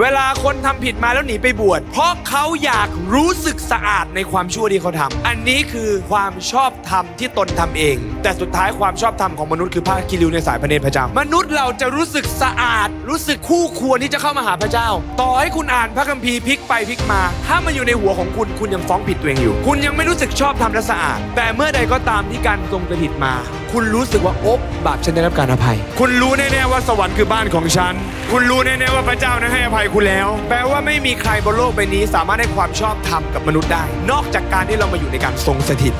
เวลาคนทำผิดมาแล้วหนีไปบวช เพราะเขาอยากรู้สึกสะอาดในความชั่วที่เขาทำอันนี้คือความชอบธรรมที่ตนทำเอง แต่สุดท้ายความชอบธรรมของมนุษย์คือผ้ากิริวในสายพระเนตรพระเจ้า มนุษย์เราจะรู้สึกสะอาด รู้สึกคู่ควรที่จะเข้ามาหาพระเจ้า ต่อให้คุณอ่านพระคัมภีร์พลิกไปพลิกมา ถ้ามันอยู่ในหัวของคุณคุณยังฟ้องผิดตัวเองอยู่ คุณยังไม่รู้สึกชอบธรรมและสะอาด แต่เมื่อใดก็ตามที่การทรงกระถิตมา คุณรู้สึกว่าโอ๊บบาปฉันได้รับการอภัย คุณรู้แน่ๆว่าสวรรค์คือบ้านของฉัน คุณรู้แน่ๆว่าพระเจ้านั้นให้อภัยคุณแล้ว แปลว่าไม่มีใครบนโลกใบนี้ สามารถให้ความชอบธรรมกับมนุษย์ได้ นอกจากการที่เรามาอยู่ในการทรงสถิต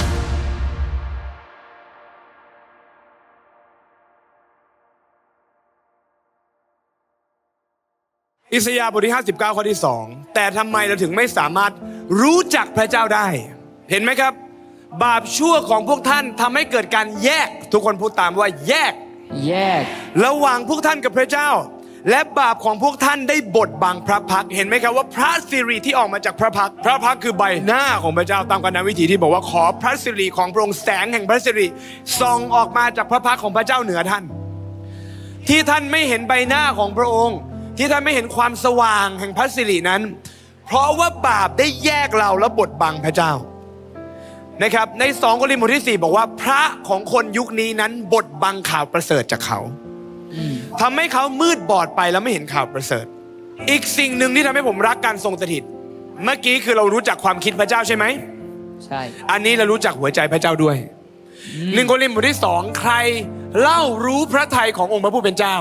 อิสยาห์บทที่ 59 ข้อที่ 2 แต่ทำไมเราถึงไม่สามารถรู้จักพระเจ้าได้ เห็นไหมครับ บาปชั่วของพวกท่านทำให้เกิดการแยก ทุกคนพูดตามว่าแยก แยก ระหว่างพวกท่านกับพระเจ้า และบาปของพวกท่านได้บดบังพระพักตร์เห็นไหมครับว่าพระสิริที่ออกมาจากพระพักตร์พระพักตร์คือใบหน้าของพระเจ้าตามกันวิธีที่บอกว่าขอพระสิริของพระองค์แสงแห่งพระสิริส่องออกมาจากพระพักตร์ของพระเจ้าเหนือท่าน ที่ท่านไม่เห็นใบหน้าของพระองค์ ที่ท่านไม่เห็นความสว่างแห่งพระสิรินั้น เพราะว่าบาปได้แยกเราและบดบังพระเจ้า นะครับใน2โครินธ์บทที่ 4 บอกว่า พระของคนยุคนี้นั้นบดบังข่าวประเสริฐจากเขาทำให้เขามืดบอดไปแล้วไม่เห็นข่าวประเสริฐ อีกสิ่งหนึ่งที่ทำให้ผมรักการทรงสถิต เมื่อกี้คือเรารู้จักความคิดพระเจ้าใช่ไหมใช่ อันนี้เรารู้จักหัวใจพระเจ้าด้วยหนึ่งโครินธ์บทที่สองใครเล่ารู้พระทัยขององค์พระผู้เป็นเจ้า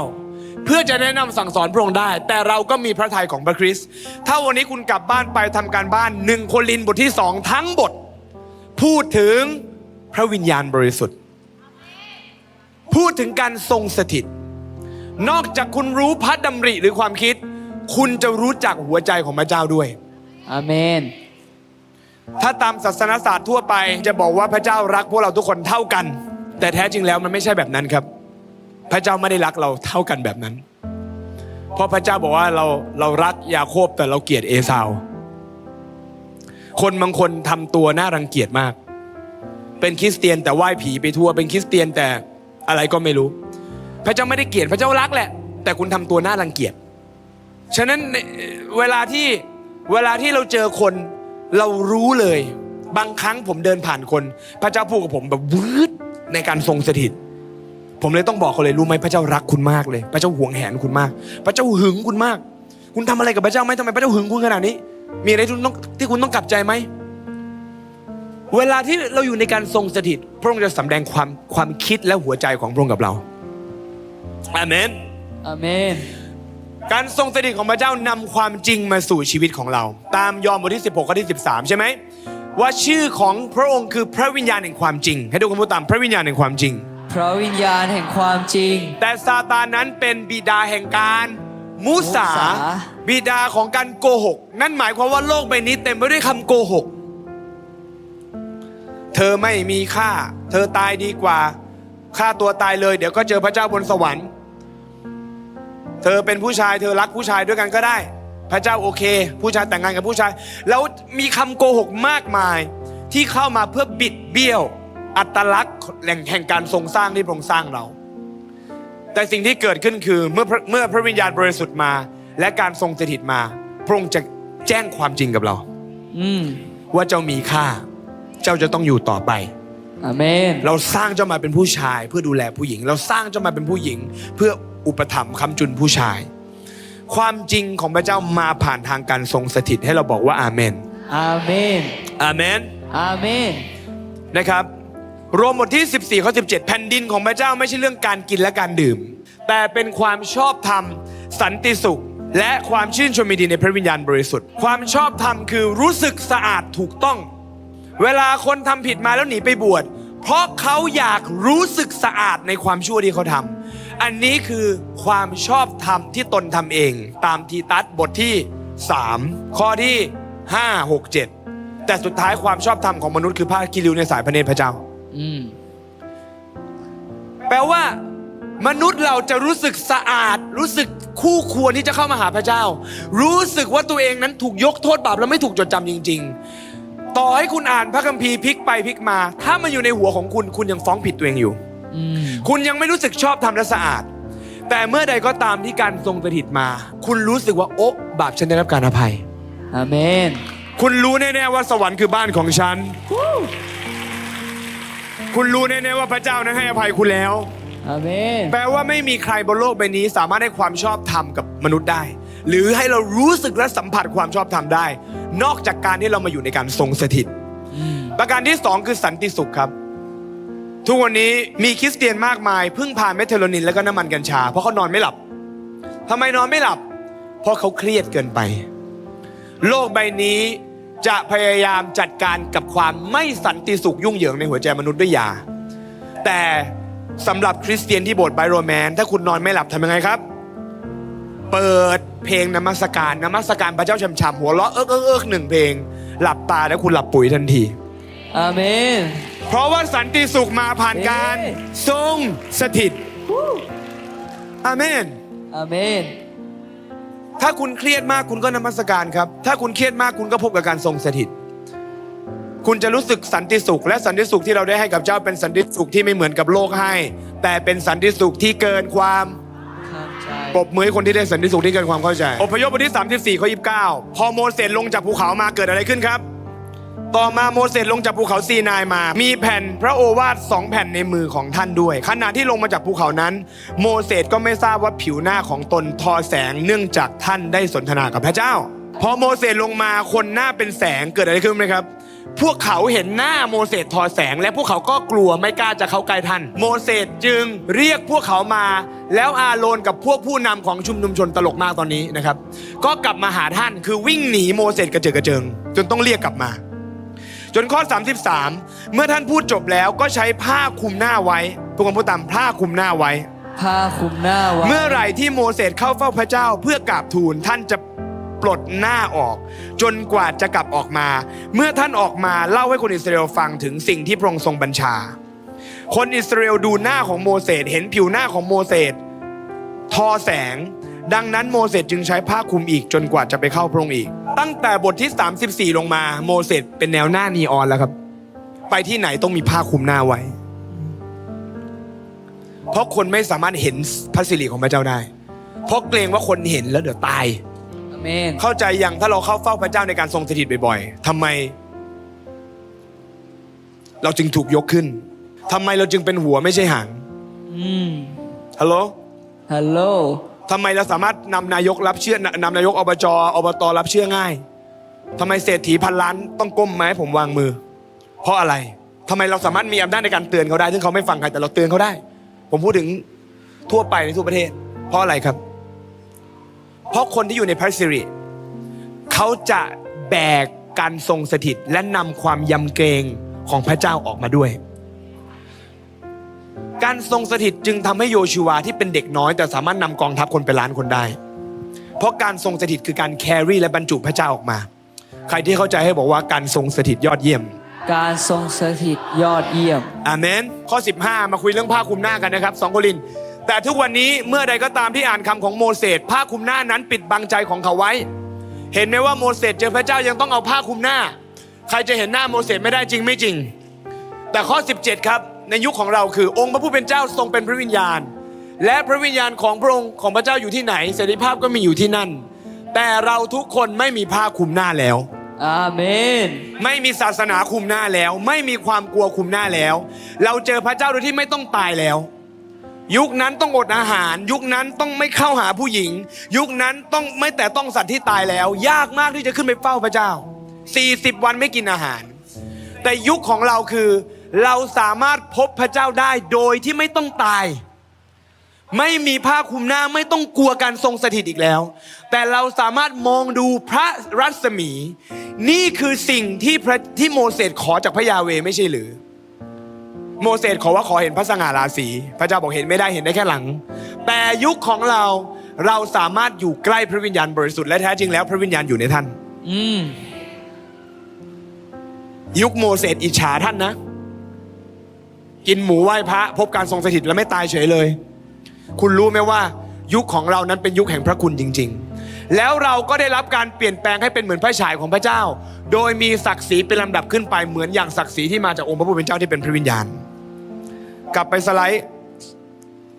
เพื่อจะแนะนำสั่งสอนพระองค์ได้ แต่เราก็มีพระทัยของพระคริสต์ถ้าวันนี้คุณกลับบ้านไปทำการบ้านหนึ่งโครินธ์บทที่สองทั้งบท พูดถึงพระวิญญาณบริสุทธิ์ พูดถึงการทรงสถิต นอกจากคุณรู้พระดำริหรือความคิด คุณจะรู้จักหัวใจของพระเจ้าด้วยอาเมน ถ้าตามศาสนศาสตร์ทั่วไปจะบอกว่าพระเจ้ารักพวกเราทุกคนเท่ากัน แต่แท้จริงแล้วมันไม่ใช่แบบนั้นครับ พระเจ้าไม่ได้รักเราเท่ากันแบบนั้น เพราะพระเจ้าบอกว่าเราเรารักยาโคบแต่เราเกลียดเอสาว คนบางคนทำตัวน่ารังเกียจมาก เป็นคริสเตียนแต่ไหว้ผีไปทั่ว เป็นคริสเตียนแต่อะไรก็ไม่รู้ พระเจ้าไม่ได้เกลียดพระเจ้ารักแหละ แต่คุณทำตัวน่ารังเกียจ ฉะนั้นเวลาที่เวลาที่เราเจอคนเรารู้เลย บางครั้งผมเดินผ่านคน พระเจ้าพูดกับผมแบบวืดในการทรงสถิตผมเลยต้องบอกเขาเลยรู้ไหมพระเจ้ารักคุณมากเลย พระเจ้าหวงแหนคุณมาก พระเจ้าหึงคุณมาก คุณทำอะไรกับพระเจ้าไหมทำไมพระเจ้าหึงคุณขนาดนี้ มีอะไรที่คุณต้องที่คุณต้องกลับใจไหม เวลาที่เราอยู่ในการทรงสถิต พระองค์จะสำแดงความความคิดและหัวใจของพระองค์กับเราอาเมนอาเมน การทรงสถิตของพระเจ้านำความจริงมาสู่ชีวิตของเรา ตามยอห์นบทที่ 16ข้อที่ 13 ใช่ไหมว่าชื่อของพระองค์คือพระวิญญาณแห่งความจริง ให้ทุกคนพูดตามพระวิญญาณแห่งความจริง พระวิญญาณแห่งความจริง แต่ซาตานนั้นเป็นบิดาแห่งการ มุสามุสา บิดาของการโกหก นั่นหมายความว่าโลกใบนี้เต็มไปด้วยคำโกหก เธอไม่มีค่า เธอตายดีกว่าฆ่าตัวตายเลย เดี๋ยวก็เจอพระเจ้าบนสวรรค์ เธอเป็นผู้ชายเธอรักผู้ชายด้วยกันก็ได้ พระเจ้าโอเค ผู้ชายแต่งงานกับผู้ชาย แล้วมีคำโกหกมากมาย ที่เข้ามาเพื่อบิดเบี้ยว อัตลักษณ์แหล่งแห่งการทรงสร้างที่พระองค์สร้างเรา แต่สิ่งที่เกิดขึ้นคือเมื่อพระเมื่อพระวิญญาณบริสุทธิ์มา และการทรงสถิตมา พระองค์จะแจ้งความจริงกับเราอืมว่าเจ้ามีค่า เจ้าจะต้องอยู่ต่อไปอาเมน เราสร้างเจ้ามาเป็นผู้ชาย เพื่อดูแลผู้หญิง เราสร้างเจ้ามาเป็นผู้หญิง เพื่ออุปถัมภ์คำจุนผู้ชาย ความจริงของพระเจ้ามาผ่านทางการทรงสถิตให้เราบอกว่าอาเมนอาเมนอาเมนอาเมนนะครับ โรมบทที่ 14ข้อ17 แผ่นดินของพระเจ้าไม่ใช่เรื่องการกินและการดื่ม แต่เป็นความชอบธรรม สันติสุข และความชื่นชมยินดีในพระวิญญาณบริสุทธิ์ ความชอบธรรมคือรู้สึกสะอาดถูกต้อง เวลาคนทำผิดมาแล้วหนีไปบวช เพราะเขาอยากรู้สึกสะอาดในความชั่วที่เขาทำอันนี้คือความชอบธรรมที่ตนทำเอง ตามทีตัสบทที่ 3 ข้อที่ 5 6 7 แต่สุดท้ายความชอบธรรมของมนุษย์คือผ้ากิริวในสายพระเนตรพระเจ้า อืมแปลว่า มนุษย์เราจะรู้สึกสะอาด รู้สึกคู่ควรที่จะเข้ามาหาพระเจ้า รู้สึกว่าตัวเองนั้นถูกยกโทษบาปและไม่ถูกจดจำจริง ๆ ต่อให้คุณอ่านพระคัมภีร์พลิกไปพลิกมา ถ้ามันอยู่ในหัวของคุณคุณยังฟ้องผิดตัวเองอยู่ อืมคุณยังไม่รู้สึกชอบทำและสะอาด แต่เมื่อใดก็ตามที่การทรงสถิตมา คุณรู้สึกว่าโอ๊ะบาปฉันได้รับการอภัย อาเมน คุณรู้แน่ๆว่าสวรรค์คือบ้านของฉัน คุณรู้แน่ๆว่าพระเจ้านั้นให้อภัยคุณแล้ว อาเมน แปลว่าไม่มีใครบนโลกใบนี้ สามารถให้ความชอบธรรมกับมนุษย์ได้ หรือให้เรารู้สึกและสัมผัสความชอบธรรมได้ นอกจากการที่เรามาอยู่ในการทรงสถิตอืมประการที่สองคือสันติสุขครับ ทุกวันนี้มีคริสเตียนมากมายพึ่งพาเมทเทโรนินและก็น้ำมันกัญชา เพราะเขานอนไม่หลับทำไมนอนไม่หลับ เพราะเขาเครียดเกินไป โลกใบนี้ จะพยายามจัดการกับความไม่สันติสุขยุ่งเหยิงในหัวใจมนุษย์ด้วยยา แต่สำหรับคริสเตียนที่โบสถ์ไบโรแมน ถ้าคุณนอนไม่หลับทำยังไงครับ เปิดเพลงนมัสการนมัสการพระเจ้าชำชำหัวเราะเอิกเอิกเอิกหนึ่งเพลง หลับตาแล้วคุณหลับปุ๋ยทันทีอาเมน เพราะว่าสันติสุขมาผ่านการเย้ทรงสถิตอาเมนอาเมน ถ้าคุณเครียดมากคุณก็นมัสการครับ ถ้าคุณเครียดมากคุณก็พบกับการทรงสถิต คุณจะรู้สึกสันติสุข และสันติสุขที่เราได้ให้กับเจ้าเป็นสันติสุขที่ไม่เหมือนกับโลกให้ แต่เป็นสันติสุขที่เกินความข้ามใจปรบมือให้คนที่ได้สันติสุขที่เกินความเข้าใจ อพยพบทที่ 34ข้อ29 พอโมเสสลงจากภูเขามาเกิดอะไรขึ้นครับ ต่อมาโมเสสลงจากภูเขาซีนายมา มีแผ่นพระโอวาทสองแผ่นในมือของท่านด้วย ขณะที่ลงมาจากภูเขานั้น โมเสสก็ไม่ทราบว่าผิวหน้าของตนทอแสงเนื่องจากท่านได้สนทนากับพระเจ้า พอโมเสสลงมาคนหน้าเป็นแสงเกิดอะไรขึ้นไหมครับ พวกเขาเห็นหน้าโมเสสทอแสง และพวกเขาก็กลัวไม่กล้าจะเข้าใกล้ท่าน โมเสสจึงเรียกพวกเขามา แล้วอาโรนกับพวกผู้นำของชุมนุมชนตลกมากตอนนี้นะครับ ก็กลับมาหาท่านคือวิ่งหนีโมเสสกระเจิดกระเจิง จนต้องเรียกกลับมา จนข้อ 33 เมื่อท่านพูดจบแล้วก็ใช้ผ้าคลุมหน้าไว้ ทุกคนพูดตามผ้าคลุมหน้าไว้ ผ้าคลุมหน้าไว้ เมื่อไหร่ที่โมเสสเข้าเฝ้าพระเจ้าเพื่อกราบทูลท่านจะปลดหน้าออก จนกว่าจะกลับออกมา เมื่อท่านออกมาเล่าให้คนอิสราเอลฟังถึงสิ่งที่พระองค์ทรงบัญชา คนอิสราเอลดูหน้าของโมเสสเห็นผิวหน้าของโมเสสทอแสง ดังนั้นโมเสสจึงใช้ผ้าคลุมอีกจนกว่าจะไปเข้าพระองค์อีก ตั้งแต่บทที่ 34 ลงมาโมเสสเป็นแนวหน้านีออนแล้วครับ ไปที่ไหนต้องมีผ้าคลุมหน้าไว้ เพราะคนไม่สามารถเห็นพระสิริของพระเจ้าได้ เพราะเกรงว่าคนเห็นแล้วเดี๋ยวตายอาเมนเข้าใจยังถ้าเราเข้าเฝ้าพระเจ้าในการทรงสถิตบ่อยๆทำไม เราจึงถูกยกขึ้นทำไมเราจึงเป็นหัวไม่ใช่หางอืมฮัลโหลฮัลโหล ทำไมเราสามารถนำนายกรับเชื่อนำนายกอบจอบตรับเชื่อง่ายทำไมเศรษฐีพันล้านต้องก้มไหมาให้ผมวางมือ เพราะอะไรทำไมเราสามารถมีอำนาจในการเตือนเขาได้ ซึ่งเขาไม่ฟังใครแต่เราเตือนเขาได้ ผมพูดถึงทั่วไปในทั่วประเทศ เพราะอะไรครับ เพราะคนที่อยู่ในพระสิริเขาจะแบกการทรงสถิตและนำความยำเกรงของพระเจ้าออกมาด้วย การทรงสถิตจึงทำให้โยชูวาที่เป็นเด็กน้อย แต่สามารถนำกองทัพคนเป็นล้านคนได้ เพราะการทรงสถิตคือการแครี่และบรรจุพระเจ้าออกมา ใครที่เข้าใจให้บอกว่าการทรงสถิตยอดเยี่ยม การทรงสถิตยอดเยี่ยมอาเมนข้อ 15 มาคุยเรื่องผ้าคลุมหน้ากันนะครับ2โครินธ์แต่ทุกวันนี้เมื่อใดก็ตามที่อ่านคำของโมเสสผ้าคลุมหน้านั้นปิดบังใจของเขาไว้ เห็นไหมว่าโมเสสเจอพระเจ้ายังต้องเอาผ้าคลุมหน้า ใครจะเห็นหน้าโมเสสไม่ได้จริงไม่จริง แต่ข้อ 17 ครับ ในยุคของเราคือองค์พระผู้เป็นเจ้าทรงเป็นพระวิญญาณ และพระวิญญาณของพระองค์ของพระเจ้าอยู่ที่ไหนเสรีภาพก็มีอยู่ที่นั่น แต่เราทุกคนไม่มีผ้าคลุมหน้าแล้วอาเมน ไม่มีศาสนาคุมหน้าแล้ว ไม่มีความกลัวคุมหน้าแล้ว เราเจอพระเจ้าโดยที่ไม่ต้องตายแล้ว ยุคนั้นต้องอดอาหาร ยุคนั้นต้องไม่เข้าหาผู้หญิง ยุคนั้นต้องไม่แต่ต้องสัตว์ที่ตายแล้ว ยากมากที่จะขึ้นไปเฝ้าพระเจ้า 40 วันไม่กินอาหาร แต่ยุคของเราคือ เราสามารถพบพระเจ้าได้โดยที่ไม่ต้องตาย ไม่มีผ้าคลุมหน้าไม่ต้องกลัวการทรงสถิตอีกแล้ว แต่เราสามารถมองดูพระรัศมี นี่คือสิ่งที่พระที่โมเสสขอจากพระยาเวห์ไม่ใช่หรือ โมเสสขอว่าขอเห็นพระสง่าราศี พระเจ้าบอกเห็นไม่ได้เห็นได้แค่หลัง แต่ยุคของเราเราสามารถอยู่ใกล้พระวิญญาณบริสุทธิ์และแท้จริงแล้วพระวิญญาณอยู่ในท่าน อืมยุคโมเสสอิจฉาท่านนะ กินหมูไหว้พระ พบการทรงสถิตแล้วไม่ตายเฉยเลย คุณรู้ไหมว่ายุคของเรานั้นเป็นยุคแห่งพระคุณจริง ๆ แล้วเราก็ได้รับการเปลี่ยนแปลงให้เป็นเหมือนพระฉายของพระเจ้า โดยมีศักดิ์ศรีเป็นลำดับขึ้นไปเหมือนอย่างศักดิ์ศรีที่มาจากองค์พระผู้เป็นเจ้าที่เป็นพระวิญญาณ กลับไปสไลด์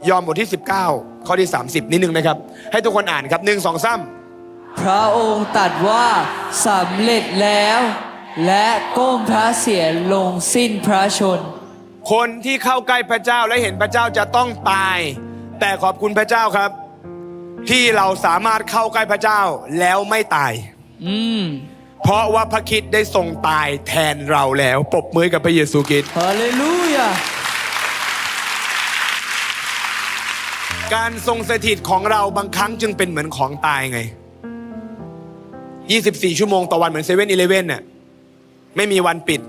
ยอห์นบทที่ 19 ข้อที่ 30 นิดนึงนะครับ ให้ทุกคนอ่านครับหนึ่งสองสามพระองค์ตัดว่าสำเร็จแล้ว และก้มพระเสียรลงสิ้นพระชน คนที่เข้าใกล้พระเจ้าและเห็นพระเจ้าจะต้องตาย แต่ขอบคุณพระเจ้าครับ ที่เราสามารถเข้าใกล้พระเจ้าแล้วไม่ตาย อืมเพราะว่าพระคริดได้ทรงตายแทนเราแล้วปรบมือกับพระเยซูคริสต์ฮาเลลูยาการทรงสถิตของเราบางครั้งจึงเป็นเหมือนของตายไง 24 ชั่วโมงต่อวันเหมือนเซเว่นอีเลเว่นน่ะไม่มีวันปิด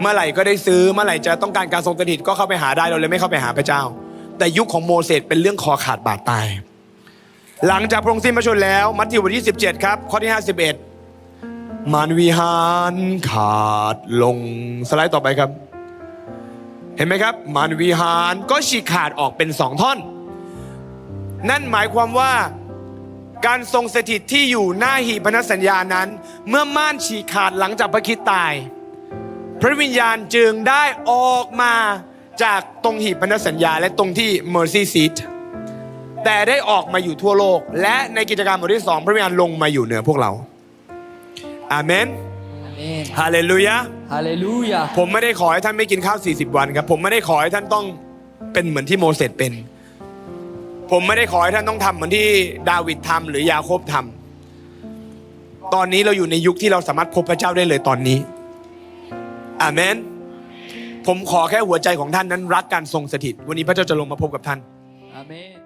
เมื่อไหร่ก็ได้ซื้อเมื่อไหร่จะต้องการการทรงสถิตก็เข้าไปหาได้เราเลยไม่เข้าไปหาพระเจ้า แต่ยุคของโมเสสเป็นเรื่องคอขาดบาดตาย หลังจากพระองค์สิ้นพระชนแล้ว มัทธิวบทที่ 17 ครับ ข้อที่ 51 มารวิหารขาดลงสไลด์ต่อไปครับ เห็นไหมครับ มารวิหารก็ฉีกขาดออกเป็นสองท่อน นั่นหมายความว่าการทรงสถิตที่อยู่หน้าหีบพันธสัญญานั้น เมื่อม่านฉีกขาดหลังจากพระคิดตาย ระวิญญาณจึงได้ออกมาจากตรงหีบพันธสัญญา และตรงที่ Mercy Seat แต่ได้ออกมาอยู่ทั่วโลก และในกิจการบทที่สองพระวิญญาณลงมาอยู่เหนือพวกเราอาเมนอาเมนฮาเลลูยาฮาเลลูยาผมไม่ได้ขอให้ท่านไม่กินข้าว 40 วันครับ ผมไม่ได้ขอให้ท่านต้องเป็นเหมือนที่โมเสสเป็น ผมไม่ได้ขอให้ท่านต้องทำเหมือนที่ดาวิดทำหรือยาโคบทำตอนนี้เราอยู่ในยุคที่เราสามารถพบพระเจ้าได้เลยตอนนี้ อาเมน ผมขอแค่หัวใจของท่านนั้นรักการทรงสถิต วันนี้พระเจ้าจะลงมาพบกับท่านอาเมน